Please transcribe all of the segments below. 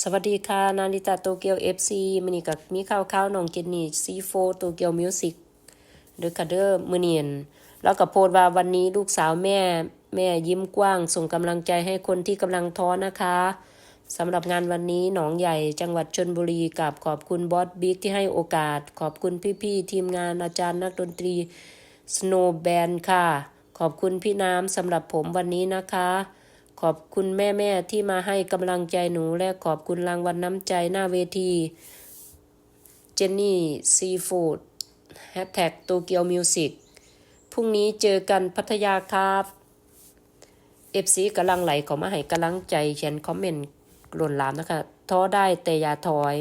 สวัสดีค่ะ นาริตาโตเกียว FC มันนี่กับมีข่าวข่าวน้องเจนนี่ซีโฟโตเกียวมิวสิกเด้อค่ะเด้อมือเนียน แล้วก็โพสว่าวันนี้ลูกสาวแม่ แม่ยิ้มกว้าง ส่งกำลังใจให้คนที่กำลังท้อนะคะสำหรับงานวันนี้หนองใหญ่จังหวัดชนบุรีกับขอบคุณบอสบิ๊กที่ให้โอกาส ขอบคุณพี่ๆทีมงานอาจารย์นักดนตรี Snow Band ค่ะ ขอบคุณพี่น้ำสำหรับผมวันนี้นะคะ ขอบคุณแม่ๆที่มาให้กำลังใจหนูและขอบคุณรางวัลน้ำใจหน้าเวที เจนนี่ซีฟูดแฮชแท็กโตเกียวมิวสิกพรุ่งนี้เจอกันพัทยาครับเอฟซีกำลังไหลขามาให้กำลังใจเขียนคอมเมนต์หล่นหลามนะคะท้อได้แต่อย่าถอย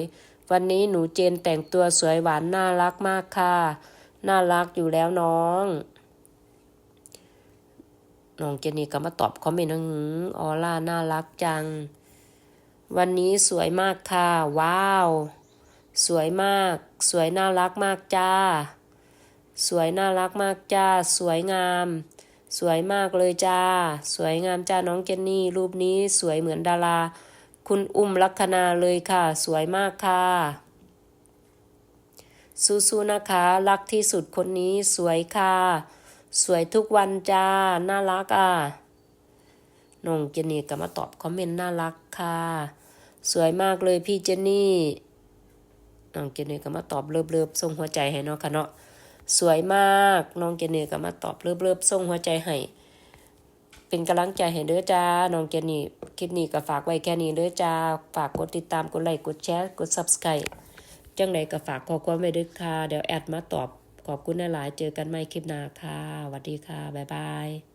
วันนี้หนูเจนแต่งตัวสวยหวานน่ารักมากค่ะ น่ารักอยู่แล้วน้อง น้องเจนนี่ก็มาตอบคอมเมนต์ว่าหือออล่าน่ารักจัง วันนี้สวยมากค่ะ ว้าว สวยมาก สวยน่ารักมากจ้า สวยน่ารักมากจ้า สวยงาม สวยมากเลยจ้า สวยงามจ้าน้องเจนนี่ รูปนี้สวยเหมือนดารา คุณอุ้มลัคนาเลยค่ะ สวยมากค่ะสู้ๆนะคะ รักที่สุดคนนี้สวยค่ะ สวยทุกวันจ้า น่ารักอะน้องเจนนี่ก็มาตอบคอมเมนต์น่ารักค่ะ สวยมากเลยพี่เจนนี่น้องเจนนี่ก็มาตอบเลิบๆส่งหัวใจให้เนาะค่ะเนาะสวยมากน้องเจนนี่ก็มาตอบเลิบๆส่งหัวใจให้เป็นกำลังใจให้เด้อจ้าน้องเจนนี่คลิปนี้ก็ฝากไว้แค่นี้เด้อจ้าฝากกดติดตามกดไลค์กดแชร์กด Subscribe จังใดก็ฝากขอความไว้ด้วยค่ะ เดี๋ยวแอดมาตอบ ขอบคุณหลาย ๆ เจอกันใหม่คลิปหน้าค่ะสวัสดีค่ะ บ๊ายบาย